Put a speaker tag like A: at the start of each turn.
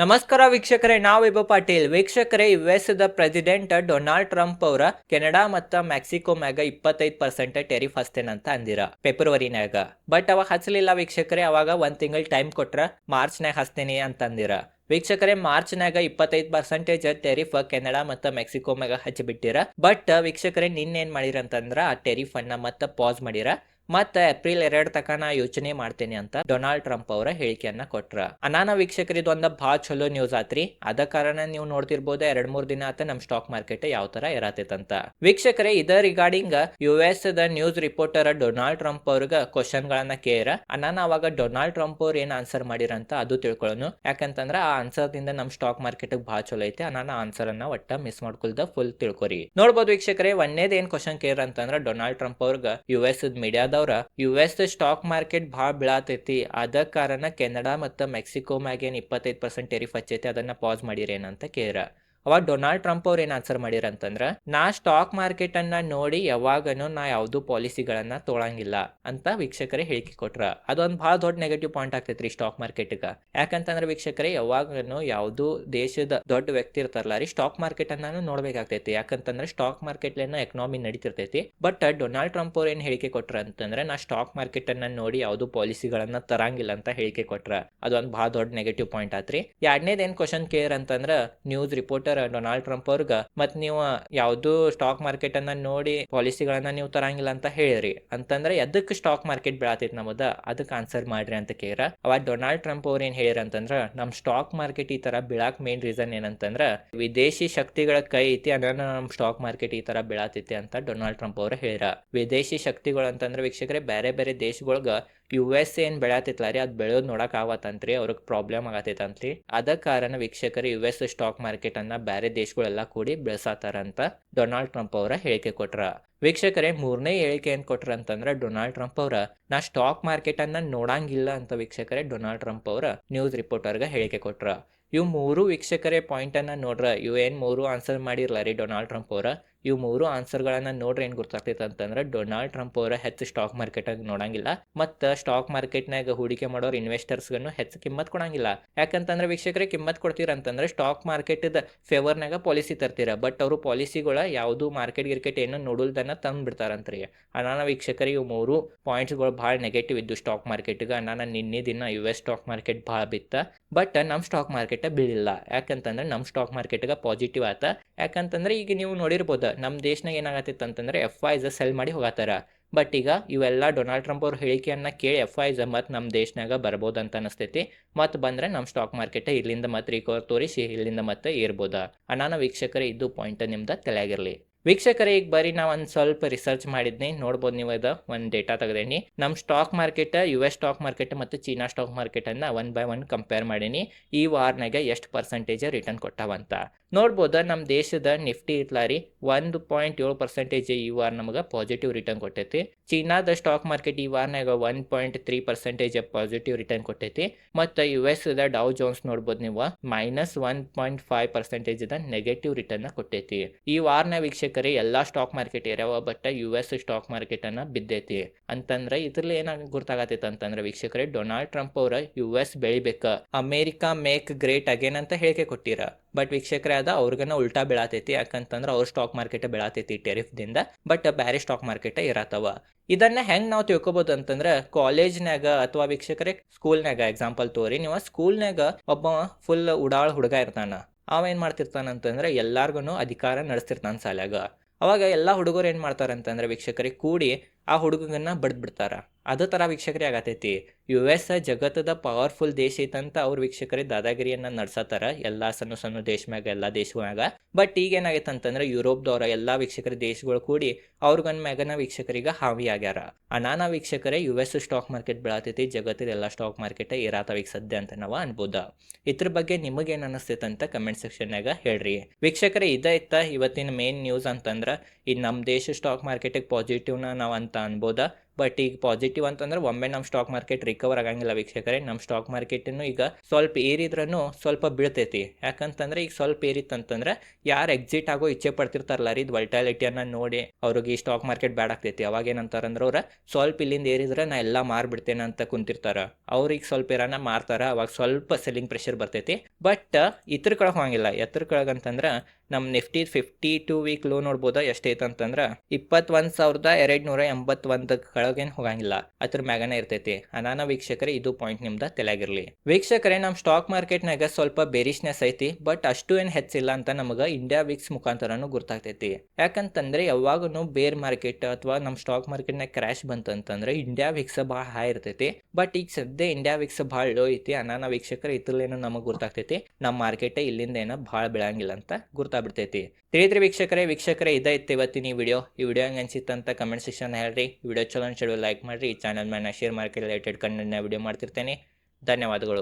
A: ನಮಸ್ಕಾರ ವೀಕ್ಷಕರೇ, ನಾವು ಇಬ್ಬ ಪಾಟೀಲ್. ವೀಕ್ಷಕರೇ, U S the president Donald Trump ಅವರ ಕೆನಡಾ ಮತ್ತು ಮೆಕ್ಸಿಕೋ ಮ್ಯಾಗ ಇಪ್ಪತ್ತೈದು ಪರ್ಸೆಂಟ್ ಟೆರಿಫ್ ಹಸ್ತೇನಂತ ಅಂದಿರ. ಫೆಬ್ರವರಿನಾಗ ಬಟ್ ಅವಾಗ ಹಚ್ಚಲಿಲ್ಲ ವೀಕ್ಷಕರೇ, ಅವಾಗ ಒಂದ್ ತಿಂಗಳ ಟೈಮ್ ಕೊಟ್ರ ಮಾರ್ಚ್ನ್ಯಾಗ ಹಚ್ತೇನೆ ಅಂತ ಅಂದಿರ ವೀಕ್ಷಕರೇ, ಮಾರ್ಚ್ನ್ಯಾಗ ಇಪ್ಪತ್ತೈದು ಪರ್ಸೆಂಟೇಜ್ ಟೆರಿಫ್ ಕೆನಡಾ ಮತ್ತು ಮೆಕ್ಸಿಕೋ ಮ್ಯಾಗ ಹಚ್ಚಿಬಿಟ್ಟಿರ ಬಟ್ ವೀಕ್ಷಕರೇ, ನಿನ್ನೇನ್ ಮಾಡಿರ ಅಂತಂದ್ರ ಆ ಟೆರಿಫ್ ಅನ್ನ ಮತ್ತೆ ಪಾಸ್ ಮಾಡಿರ. ಮತ್ತೆ ಏಪ್ರಿಲ್ ಎರಡ್ ತಕ ನಾ ಯೋಚನೆ ಮಾಡ್ತೇನೆ ಅಂತ ಡೊನಾಲ್ಡ್ ಟ್ರಂಪ್ ಅವರ ಹೇಳಿಕೆಯನ್ನ ಕೊಟ್ರ. ಅನಾನ ವೀಕ್ಷಕರಿದ ಒಂದ ಭಾಳ ಚಲೋ ನ್ಯೂಸ್ ಆತ್ರಿ. ಅದ ಕಾರಣ ನೀವು ನೋಡ್ತಿರ್ಬೋದು ಎರಡ್ ಮೂರ್ ದಿನ ಆತ ನಮ್ ಸ್ಟಾಕ್ ಮಾರ್ಕೆಟ್ ಯಾವ ತರ ಇರತೈತಂತ ವೀಕ್ಷಕರೇ, ಇದ regarding U S the news reporter Donald Trump ಅವ್ರಿಗೆ ಕ್ವಶನ್ ಗಳನ್ನ ಕೇರ. ಅನಾನ ಅವಾಗ ಡೊನಾಲ್ಡ್ ಟ್ರಂಪ್ ಅವ್ರು ಏನ್ ಆನ್ಸರ್ ಮಾಡಿರಂತ ಅದು ತಿಳ್ಕೊಳ್ಳೋನು ಯಾಕಂತಂದ್ರ ಆ ಆನ್ಸರ್ ದಿಂದ ನಮ್ ಸ್ಟಾಕ್ ಮಾರ್ಕೆಟ್ ಭಾಳ ಚಲೋ ಐತೆ. ಅನಾನ ಆನ್ಸರ್ ಅನ್ನ ಒಟ್ಟ ಮಿಸ್ ಮಾಡ್ಕೊಳ್ದ ಫುಲ್ ತಿಳ್ಕೊರಿ. ನೋಡ್ಬೋದು ವೀಕ್ಷಕರೇ, ಒಂದೇದ್ ಏನ್ ಕ್ವಶನ್ ಕೇರ್ ಅಂತಂದ್ರ ಡೊನಾಲ್ಡ್ ಟ್ರಂಪ್ ಅವ್ರಗ ಯು ಎಸ್ ಮೀಡಿಯಾದವ್ರ ಯು ಎಸ್ ಸ್ಟಾಕ್ ಮಾರ್ಕೆಟ್ ಭಾಳ ಬೀಳತೈತಿ. ಅದ ಕಾರಣ ಕೆನಡಾ ಮತ್ತು ಮೆಕ್ಸಿಕೋ ಮ್ಯಾಗ ಏನು ಇಪ್ಪತ್ತೈದು ಪರ್ಸೆಂಟ್ ಟೆರಿಫ್ ಹಚ್ಚೈತಿ. ಅದನ್ನ ಪಾಸ್ ಮಾಡಿರೇನಂತ ಕೇರ ಅವಾಗ ಡೊನಾಲ್ಡ್ ಟ್ರಂಪ್ ಅವ್ರು ಏನು ಆನ್ಸರ್ ಮಾಡಿರ ಅಂತಂದ್ರ, ನಾ ಸ್ಟಾಕ್ ಮಾರ್ಕೆಟ್ ಅನ್ನ ನೋಡಿ ಯಾವಾಗನೂ ನಾ ಯಾವ್ದು ಪಾಲಿಸಿಗಳನ್ನ ತೊಳಂಗಿಲ್ಲ ಅಂತ ವೀಕ್ಷಕರೇ ಹೇಳಿಕೆ ಕೊಟ್ರ. ಅದೊಂದ್ ಬಹಳ ದೊಡ್ಡ ನೆಗೆಟಿವ್ ಪಾಯಿಂಟ್ ಆಗ್ತೈತ್ರಿ ಸ್ಟಾಕ್ ಮಾರ್ಕೆಟ್ಗೆ ಯಾಕಂತಂದ್ರೆ ವೀಕ್ಷಕರೇ, ಯಾವಾಗನು ಯಾವ್ದು ದೇಶದ ದೊಡ್ಡ ವ್ಯಕ್ತಿ ಇರ್ತಾರಲ್ಲ ರೀ ಸ್ಟಾಕ್ ಮಾರ್ಕೆಟ್ ಅನ್ನ ನೋಡ್ಬೇಕಾಗ್ತೈತಿ. ಯಾಕಂತಂದ್ರೆ ಸ್ಟಾಕ್ ಮಾರ್ಕೆಟ್ ಎಕನಾಮಿ ನಡೀತಿರ್ತೈತಿ. ಬಟ್ ಡೊನಾಲ್ಡ್ ಟ್ರಂಪ್ ಅವ್ರು ಏನ್ ಹೇಳಿಕೆ ಕೊಟ್ರ ಅಂತಂದ್ರೆ, ನಾ ಸ್ಟಾಕ್ ಮಾರ್ಕೆಟ್ ಅನ್ನ ನೋಡಿ ಯಾವ್ದು ಪಾಲಿಸಿಗಳನ್ನ ತರಂಗಿಲ್ಲ ಅಂತ ಹೇಳಿಕೆ ಕೊಟ್ರ. ಅದೊಂದು ಬಹಳ ದೊಡ್ಡ ನೆಗೆಟಿವ್ ಪಾಯಿಂಟ್ ಆತ್ರಿ. ಎರಡನೇದ್ ಏನ್ ಕ್ವಶನ್ ಕೇರ್ ಅಂತಂದ್ರ ನ್ಯೂಸ್ ರಿಪೋರ್ಟರ್ ಡೊನಾಲ್ಡ್ ಟ್ರಂಪ್ ಅವ್ರಗ. ಮತ್ ನೀವು ಯಾವ್ದು ಸ್ಟಾಕ್ ಮಾರ್ಕೆಟ್ ಅನ್ನ ನೋಡಿ ಪಾಲಿಸಿಗಳನ್ನ ನೀವು ತರಂಗಿಲ್ಲ ಅಂತ ಹೇಳಿರಿ ಅಂತಂದ್ರೆ ಎದಕ್ ಸ್ಟಾಕ್ ಮಾರ್ಕೆಟ್ ಬೆಳತೈತಿ ನಮ್ಮದು? ಅದಕ್ಕೆ ಆನ್ಸರ್ ಮಾಡ್ರಿ ಅಂತ ಕೇರ. ಅವಾಗ ಡೊನಾಲ್ಡ್ ಟ್ರಂಪ್ ಅವ್ರ ಏನ್ ಹೇಳ್ಯಾರ ಅಂತಂದ್ರ ನಮ್ಮ ಸ್ಟಾಕ್ ಮಾರ್ಕೆಟ್ ಈ ತರ ಬೆಳಕ್ ಮೇನ್ ರೀಸನ್ ಏನಂತಂದ್ರ, ವಿದೇಶಿ ಶಕ್ತಿಗಳ ಕೈ ಐತಿ ಅದನ್ನ ನಮ್ ಸ್ಟಾಕ್ ಮಾರ್ಕೆಟ್ ಈ ತರ ಬೀಳತೈತಿ ಅಂತ ಡೊನಾಲ್ಡ್ ಟ್ರಂಪ್ ಅವ್ರ ಹೇಳ್ಯಾರ. ವಿದೇಶಿ ಶಕ್ತಿಗಳು ಅಂತಂದ್ರೆ ವೀಕ್ಷಕರೇ ಬೇರೆ ಬೇರೆ ದೇಶಗಳ್ಗ ಯು ಎಸ್ ಏನ್ ಬೆಳತೈತ್ಲಾರಿ ಅದ್ ಬೆಳೆಯೋದ್ ನೋಡಕ್ ಆಗತ್ತಂತ್ರಿ ಅವ್ರಿಗೆ ಪ್ರಾಬ್ಲಮ್ ಆಗತೈತಂತ್ರಿ. ಅದ ಕಾರಣ ವೀಕ್ಷಕರು ಯು ಎಸ್ ಸ್ಟಾಕ್ ಮಾರ್ಕೆಟ್ ಅನ್ನ ಬೇರೆ ದೇಶಗಳೆಲ್ಲ ಕೂಡಿ ಬೆಳೆಸತಾರಂತ ಡೊನಾಲ್ಡ್ ಟ್ರಂಪ್ ಅವರ ಹೇಳಿಕೆ ಕೊಟ್ರ. ವೀಕ್ಷಕರೇ, ಮೂರನೇ ಹೇಳಿಕೆ ಏನ್ ಕೊಟ್ರ ಅಂತಂದ್ರೆ ಡೊನಾಲ್ಡ್ ಟ್ರಂಪ್ ಅವರ, ನಾ ಸ್ಟಾಕ್ ಮಾರ್ಕೆಟ್ ಅನ್ನ ನೋಡಂಗಿಲ್ಲ ಅಂತ ವೀಕ್ಷಕರೇ ಡೊನಾಲ್ಡ್ ಟ್ರಂಪ್ ಅವರ ನ್ಯೂಸ್ ರಿಪೋರ್ಟರ್ಗೆ ಹೇಳಿಕೆ ಕೊಟ್ರ. ಇವು ಮೂರು ವೀಕ್ಷಕರೇ ಪಾಯಿಂಟ್ ಅನ್ನ ನೋಡ್ರ, ಇವು ಏನ್ ಮೂರು ಆನ್ಸರ್ ಮಾಡಿರ್ಲಾರಿ ಡೊನಾಲ್ಡ್ ಟ್ರಂಪ್ ಅವರ? ಇವು ಮೂರು ಆನ್ಸರ್ಗಳನ್ನು ನೋಡ್ರಿ ಏನು ಗೊತ್ತಾಗ್ತೈತೆ ಅಂತಂದ್ರೆ ಡೊನಾಲ್ಡ್ ಟ್ರಂಪ್ ಅವರ ಹೆಚ್ಚು ಸ್ಟಾಕ್ ಮಾರ್ಕೆಟ್ ಆಗಿ ನೋಡಂಗಿಲ್ಲ, ಮತ್ತು ಸ್ಟಾಕ್ ಮಾರ್ಕೆಟ್ನಾಗ ಹೂಡಿಕೆ ಮಾಡೋರು ಇನ್ವೆಸ್ಟರ್ಸ್ಗನ್ನು ಹೆಚ್ಚು ಕಿಮ್ಮತ್ ಕೊಡಂಗಿಲ್ಲ. ಯಾಕಂತಂದ್ರೆ ವೀಕ್ಷಕರೇ ಕಿಮ್ಮತ್ ಕೊಡ್ತೀರ ಅಂತಂದ್ರೆ ಸ್ಟಾಕ್ ಮಾರ್ಕೆಟ್ ಫೇವರ್ನಾಗ ಪಾಲಿಸಿ ತರ್ತೀರ ಬಟ್ ಅವರು ಪಾಲಿಸಿಗಳ ಯಾವುದು ಮಾರ್ಕೆಟ್ ಗಿರ್ಕೆಟ್ ಏನು ನೋಡಲ್ದನ್ನ ತಂದು ಬಿಡ್ತಾರಂತ್ರಿ. ಅನಾನ ವೀಕ್ಷಕರಿಗೆ ಇವು ಮೂರು ಪಾಯಿಂಟ್ಸ್ಗಳು ಭಾಳ ನೆಗೆಟಿವ್ ಇದ್ದು ಸ್ಟಾಕ್ ಮಾರ್ಕೆಟ್ಗೆ ಅನಾನ ನಿನ್ನೆ ದಿನ ಯು ಎಸ್ ಸ್ಟಾಕ್ ಮಾರ್ಕೆಟ್ ಭಾಳ ಬಿತ್ತ ಬಟ್ ನಮ್ಮ ಸ್ಟಾಕ್ ಮಾರ್ಕೆಟ್ ಬೀಳಿಲ್ಲ ಯಾಕಂತಂದ್ರೆ ನಮ್ಮ ಸ್ಟಾಕ್ ಮಾರ್ಕೆಟ್ಗೆ ಪಾಸಿಟಿವ್ ಆತ ಯಾಕಂತಂದ್ರೆ ಈಗ ನೀವು ನೋಡಿರ್ಬೋದು ನಮ್ಮ ದೇಶನಾಗ ಏನಾಗತ್ತಿತ್ತು ಅಂತಂದ್ರೆ ಎಫ್ ಐಸ್ ಸೆಲ್ ಮಾಡಿ ಹೋಗತ್ತಾರ ಬಟ್ ಈಗ ಇವೆಲ್ಲ ಡೊನಾಲ್ಡ್ ಟ್ರಂಪ್ ಅವ್ರ ಹೇಳಿಕೆಯನ್ನ ಕೇಳಿ ಎಫ್ ವೈಝ ಮತ್ತು ನಮ್ಮ ದೇಶನಾಗ ಬರ್ಬೋದು ಅಂತ ಅನಿಸ್ತೈತಿ. ಮತ್ತು ಬಂದ್ರೆ ನಮ್ಮ ಸ್ಟಾಕ್ ಮಾರ್ಕೆಟ್ ಇಲ್ಲಿಂದ ಮತ್ತೆ ರಿಕವರ್ ತೋರಿಸಿ ಇಲ್ಲಿಂದ ಮತ್ತೆ ಏರ್ಬೋದ. ಅನಾನ ವೀಕ್ಷಕರೇ, ಇದು ಪಾಯಿಂಟ್ ನಿಮ್ದು ತಲೆಯಾಗಿರಲಿ. ವೀಕ್ಷಕರೇ, ಈಗ ಬರೀ ನಾವು ಒಂದು ಸ್ವಲ್ಪ ರಿಸರ್ಚ್ ಮಾಡಿದ್ನಿ. ನೋಡ್ಬೋದು ನೀವು ಅದ ಒಂದು ಡೇಟಾ ತೆಗೆದೇನಿ. ನಮ್ಮ stock market U S stock market ಮತ್ತು ಚೀನಾ ಸ್ಟಾಕ್ ಮಾರ್ಕೆಟನ್ನು ಒನ್ ಬೈ ಒನ್ ಕಂಪೇರ್ ಮಾಡೀನಿ. ಈ ವಾರ್ನಾಗ ಎಷ್ಟು ಪರ್ಸೆಂಟೇಜ್ ರಿಟರ್ನ್ ಕೊಟ್ಟಾವಂತ. ನೋಡ್ಬೋದ? ನಮ್ಮ ದೇಶದ ನಿಫ್ಟಿ ಇತ್ಲಾರಿ ಒಂದು ಪಾಯಿಂಟ್ ಏಳು ಪರ್ಸೆಂಟೇಜ್ ಈ ವಾರ ನಮಗೆ ಪಾಸಿಟಿವ್ ರಿಟರ್ನ್ ಕೊಟ್ಟೈತಿ. ಚೀನಾದ ಸ್ಟಾಕ್ ಮಾರ್ಕೆಟ್ ಈ ವಾರನಾಗ one point three percentage positive return ಕೊಟ್ಟೈತಿ. ಮತ್ತು U S the Dow Jones ನೋಡ್ಬೋದು ನೀವು minus one point five percentage the negative return ಕೊಟ್ಟೈತಿ. ಈ ವಾರನ ವೀಕ್ಷಕರೇ, ಎಲ್ಲಾ stock market ಇರ್ಯಾವ but U S stock market ಅನ್ನ ಬಿದ್ದೈತಿ. ಅಂತಂದ್ರೆ ಇದ್ರಲ್ಲಿ ಏನಾಗ ಗೊತ್ತಾಗತೈತೆ ಅಂತಂದ್ರೆ ವೀಕ್ಷಕರೇ ಡೊನಾಲ್ಡ್ ಟ್ರಂಪ್ ಅವರ ಯು ಎಸ್ ಬೆಳಿಬೇಕ. ಅಮೇರಿಕಾ ಮೇಕ್ ಗ್ರೇಟ್ ಅಗೇನ್ ಅಂತ ಹೇಳಿಕೆ ಕೊಟ್ಟಿರ. ಬಟ್ ವೀಕ್ಷಕರೇ ಅದ ಅವ್ರಿಗನ ಉಲ್ಟಾ ಬೀಳತೈತಿ. ಯಾಕಂತಂದ್ರ ಅವ್ರ ಸ್ಟಾಕ್ ಮಾರ್ಕೆಟ್ ಬೀಳತೈತಿ ಟೆರಿಫ್ದಿಂದ ಬಟ್ ಬೇರೆ ಸ್ಟಾಕ್ ಮಾರ್ಕೆಟ್ ಇರತ್ತವ. ಇದನ್ನ ಹೆಂಗ್ ನಾವು ತಿಳ್ಕೊಬೋದು ಅಂತಂದ್ರೆ ಕಾಲೇಜ್ನಾಗ ಅಥವಾ ವೀಕ್ಷಕರೇ ಸ್ಕೂಲ್ನಾಗ ಎಕ್ಸಾಂಪಲ್ ತೋರಿ. ನೀವು ಸ್ಕೂಲ್ನಾಗ ಒಬ್ಬ ಫುಲ್ ಉಡಾಳ್ ಹುಡುಗ ಇರ್ತಾನ. ಅವ ಏನ್ ಮಾಡ್ತಿರ್ತಾನ ಅಂತಂದ್ರೆ ಎಲ್ಲಾರ್ಗು ಅಧಿಕಾರ ನಡೆಸ್ತಿರ್ತಾನ ಸಾಲಾಗ ಅವಾಗ ಎಲ್ಲಾ ಹುಡುಗರು ಏನ್ ಮಾಡ್ತಾರಂತಂದ್ರೆ ವೀಕ್ಷಕರಿಗೆ ಕೂಡಿ ಆ ಹುಡುಗನ್ನ ಬಡ್ದ್ ಬಿಡ್ತಾರ. ಅದೇ ಥರ ವೀಕ್ಷಕರೇ ಆಗತೈತಿ. ಯು ಎಸ್ ಜಗತ್ತದ ಪವರ್ಫುಲ್ ದೇಶ ಐತಂತ ಅವ್ರ ವೀಕ್ಷಕರೇ ದಾದಾಗಿರಿಯನ್ನ ನಡ್ಸತ್ತಾರ ಎಲ್ಲ ಸಣ್ಣ ಸಣ್ಣ ದೇಶ ಮ್ಯಾಗ ಎಲ್ಲಾ ದೇಶಗಳಾಗ ಬಟ್ ಈಗ ಏನಾಗೈತೆ ಅಂತಂದ್ರೆ ಯುರೋಪ್ದವ್ರ ಎಲ್ಲ ವೀಕ್ಷಕರ ದೇಶಗಳು ಕೂಡಿ ಅವ್ರಗನ್ ಮ್ಯಾಗನ ವೀಕ್ಷಕರಿಗೆ ಹಾವಿ ಆಗ್ಯಾರ. ಅನಾನ ವೀಕ್ಷಕರೇ ಯು ಎಸ್ ಸ್ಟಾಕ್ ಮಾರ್ಕೆಟ್ ಬೆಳತೈತಿ ಜಗತ್ತಿನ ಎಲ್ಲಾ ಸ್ಟಾಕ್ ಮಾರ್ಕೆಟ್ ಏರಾತವಿಗೆ ಸದ್ಯ ಅಂತ ನಾವು ಅನ್ಬೋದ. ಇದ್ರ ಬಗ್ಗೆ ನಿಮಗೇನು ಅನಿಸ್ತೈತೆ ಅಂತ ಕಮೆಂಟ್ ಸೆಕ್ಷನ್ನಾಗ ಹೇಳ್ರಿ. ವೀಕ್ಷಕರೇ ಇತ್ತ ಇವತ್ತಿನ ಮೇನ್ ನ್ಯೂಸ್ ಅಂತಂದ್ರ, ಈ ನಮ್ಮ ದೇಶ ಸ್ಟಾಕ್ ಮಾರ್ಕೆಟಿಗೆ ಪಾಸಿಟಿವ್ನ ನಾವು ಅಂತ ಅನ್ಬೋದಾ. ಬಟ್ ಈಗ ಪಾಸಿಟಿವ್ ಅಂತಂದ್ರೆ ಒಮ್ಮೆ ನಮ್ಮ ಸ್ಟಾಕ್ ಮಾರ್ಕೆಟ್ ರಿಕವರ್ ಆಗಂಗಿಲ್ಲ ವೀಕ್ಷಕರೇ. ನಮ್ಮ ಸ್ಟಾಕ್ ಮಾರ್ಕೆಟನ್ನು ಈಗ ಸ್ವಲ್ಪ ಏರಿದ್ರೂ ಸ್ವಲ್ಪ ಬೀಳ್ತೈತಿ. ಯಾಕಂತಂದ್ರೆ ಈಗ ಸ್ವಲ್ಪ ಏರಿತ್ತಂತಂದ್ರೆ ಯಾರು ಎಕ್ಸಿಟ್ ಆಗೋ ಇಚ್ಛೆ ಪಡ್ತಿರ್ತಾರಲ್ಲ ರೀ, ಇದು ವಲ್ಟಾಲಿಟಿಯನ್ನು ನೋಡಿ ಅವ್ರಿಗೆ ಈ ಸ್ಟಾಕ್ ಮಾರ್ಕೆಟ್ ಬ್ಯಾಡ್ ಆಗ್ತೈತಿ. ಅವಾಗ ಏನಂತಾರಂದ್ರೆ ಅವ್ರು, ಸ್ವಲ್ಪ ಇಲ್ಲಿಂದ ಏರಿದ್ರೆ ನಾ ಎಲ್ಲ ಮಾರ್ಬಿಡ್ತೇನೆ ಅಂತ ಕುಂತಿರ್ತಾರೆ. ಅವ್ರಿಗೆ ಸ್ವಲ್ಪ ಇರೋಣ ಮಾರ್ತಾರ, ಅವಾಗ ಸ್ವಲ್ಪ ಸೆಲ್ಲಿಂಗ್ ಪ್ರೆಷರ್ ಬರ್ತೈತಿ. ಬಟ್ ಇದ್ರ ಕೆಳಗೆ ಹೋಗಂಗಿಲ್ಲ. ಎತ್ತರ ಕೆಳಗೆ ಅಂತಂದ್ರೆ ನಮ್ಮ Nifty fifty two week low ನೋಡ್ಬೋದ ಎಷ್ಟೈತೆ ಅಂತಂದ್ರೆ ಇಪ್ಪತ್ತೊಂದು ಸಾವಿರದ ಎರಡು ನೂರ ಎಂಬತ್ತೊಂದು ಕೆಳಗೇನು ಹೋಗಂಗಿಲ್ಲ. ಅದ್ರ ಮ್ಯಾಗನೇ ಇರ್ತೈತಿ. ಅನಾನ ವೀಕ್ಷಕರೇ, ಇದು ಪಾಯಿಂಟ್ ನಿಮ್ದು ತಲೆಯಾಗಿರ್ಲಿ. ವೀಕ್ಷಕರೇ ನಮ್ಮ ಸ್ಟಾಕ್ ಮಾರ್ಕೆಟ್ನಾಗ ಸ್ವಲ್ಪ ಬೇರಿಶ್ನೆಸ್ ಐತಿ ಬಟ್ ಅಷ್ಟು ಏನ್ ಹೆಚ್ಚಿಲ್ಲ ಅಂತ ನಮಗ ಇಂಡಿಯಾ ವೀಕ್ಸ್ ಮುಖಾಂತರನು ಗುರ್ತಾಗ್ತೈತಿ. ಯಾಕಂತಂದ್ರೆ ಯಾವಾಗೂ ಬೇರ್ ಮಾರ್ಕೆಟ್ ಅಥವಾ ನಮ್ಮ ಸ್ಟಾಕ್ ಮಾರ್ಕೆಟ್ನಾಗ ಕ್ರ್ಯಾಶ್ ಬಂತಂತಂದ್ರೆ ಇಂಡಿಯಾ ವಿಕ್ಸ್ ಬಹಳ ಹೈ ಇರ್ತೈತಿ. ಬಟ್ ಈಗ ಸದ್ಯ ಇಂಡಿಯಾ ವಿಕ್ಸ್ ಬಹಳ ಲೋ ಐತಿ. ಅನಾನ ವೀಕ್ಷಕರು, ಇದ್ರಲ್ಲೇನೋ ನಮಗ್ ಗೊತ್ತಾಗ್ತೈತಿ ನಮ್ಮ ಮಾರ್ಕೆಟ್ ಇಲ್ಲಿಂದ ಏನೋ ಬಹಳ ಬೆಳಂಗಿಲ್ಲ ಅಂತ ಗುರ್ತಾಗ್ಬಿಡ್ತೈತಿ ತಿಳಿದ್ರಿ ವೀಕ್ಷಕರೇ ವೀಕ್ಷಕರೇ ಇದೈತಿ ಇವತ್ತಿನ ಈ ವಿಡಿಯೋ ಈ ವಿಡಿಯೋ ಹೆಂಗೆ ಅನ್ಸಿತ್ತು ಅಂತ ಕಮೆಂಟ್ ಸೆಕ್ಷನ್ ಹೇಳ್ರಿ. ವಿಡಿಯೋ ಚಲೋ ಅನ್ಸಿಡೋ ಲೈಕ್ ಮಾಡಿರಿ. ಚಾನಲ್ ಮೇಲೆ ಶೇರ್ ಮಾರ್ಕೆಟ್ ರಿಲೇಟೆಡ್ ಕಂಟೆಂಟ್ನ ವಿಡಿಯೋ ಮಾಡ್ತಿರ್ತೇನೆ. ಧನ್ಯವಾದಗಳು.